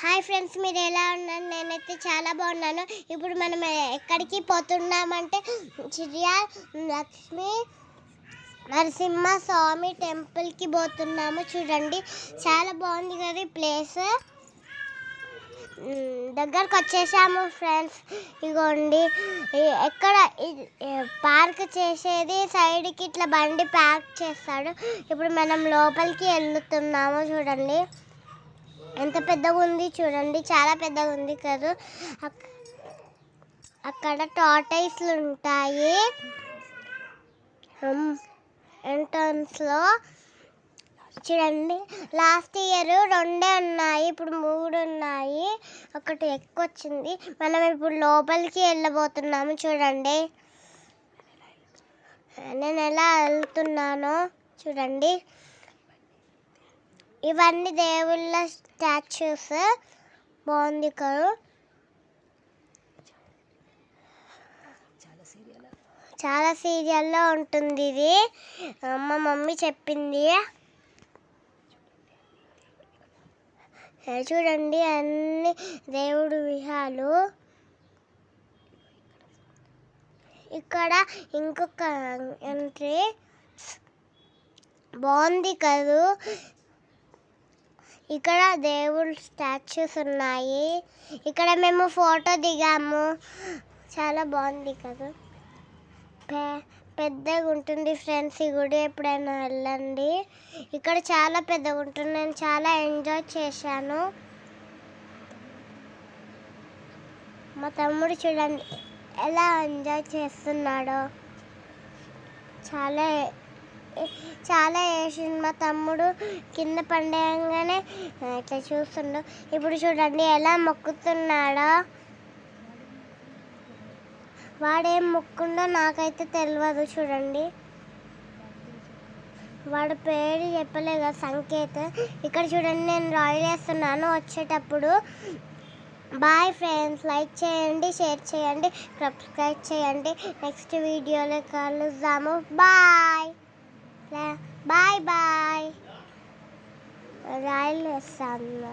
Hi friends మీరు ఎలా ఉన్నారు? నేనైతే చాలా బాగున్నాను. ఇప్పుడు మనం ఎక్కడికి పోతున్నామంటే చిర్యా లక్ష్మి నరసింహ స్వామి టెంపుల్కి పోతున్నాము. చూడండి చాలా బాగుంది కదా ఈ ప్లేస్. దగ్గరకు వచ్చేసాము ఫ్రెండ్స్. ఇగోండి ఎక్కడ పార్క్ చేసేది సైడ్కి ఇట్లా బండి ప్యాక్ చేస్తాడు. ఇప్పుడు మనం లోపలికి వెళ్తున్నాము చూడండి. ఎంత పెద్దగా ఉంది చూడండి చాలా పెద్దగా ఉంది కదా అక్కడ టాటైస్లు ఉంటాయి. ఎంట్రన్స్లో చూడండి లాస్ట్ ఇయర్ రెండే ఉన్నాయి ఇప్పుడు మూడు ఉన్నాయి. ఒకటి ఎక్కువ వచ్చింది మనం ఇప్పుడు లోపలికి వెళ్ళబోతున్నాము చూడండి. నేను ఎలా వెళ్తున్నానో చూడండి. ఇవన్నీ దేవుళ్ళ స్టాచ్యూస్. బాగుంది కదా చాలా సీరియల్లో ఉంటుంది ఇది. మా మమ్మీ చెప్పింది. చూడండి అన్ని దేవుడు విహాలు. ఇక్కడ ఇంకొక ఎంట్రీ బాగుంది కదూ ఇక్కడ దేవుడు స్టాచ్యూస్ ఉన్నాయి. ఇక్కడ మేము ఫోటో దిగాము. చాలా బాగుంది కదా. పే పెద్దగా ఉంటుంది ఫ్రెండ్స్ ఈ గుడి ఎప్పుడైనా వెళ్ళండి. ఇక్కడ చాలా పెద్దగా ఉంటుంది. నేను చాలా ఎంజాయ్ చేశాను. మా తమ్ముడు చూడండి ఎలా ఎంజాయ్ చేస్తున్నాడో. చాలా చాలా వేసిండు మా తమ్ముడు కింద పండేయంగానే ఇట్లా చూస్తుండు. ఇప్పుడు చూడండి ఎలా మొక్కుతున్నాడో? వాడేం మొక్కుండో నాకైతే తెలియదు చూడండి. వాడు పేరు చెప్పలేదు కదా సంకేత్. ఇక్కడ చూడండి నేను రాయల్ వేస్తున్నాను వచ్చేటప్పుడు. బాయ్ ఫ్రెండ్స్ లైక్ చేయండి షేర్ చేయండి సబ్స్క్రైబ్ చేయండి. నెక్స్ట్ వీడియోలో కలుద్దాము. బాయ్! బాయ్ బాయ్ రాయల్ వేస్తాను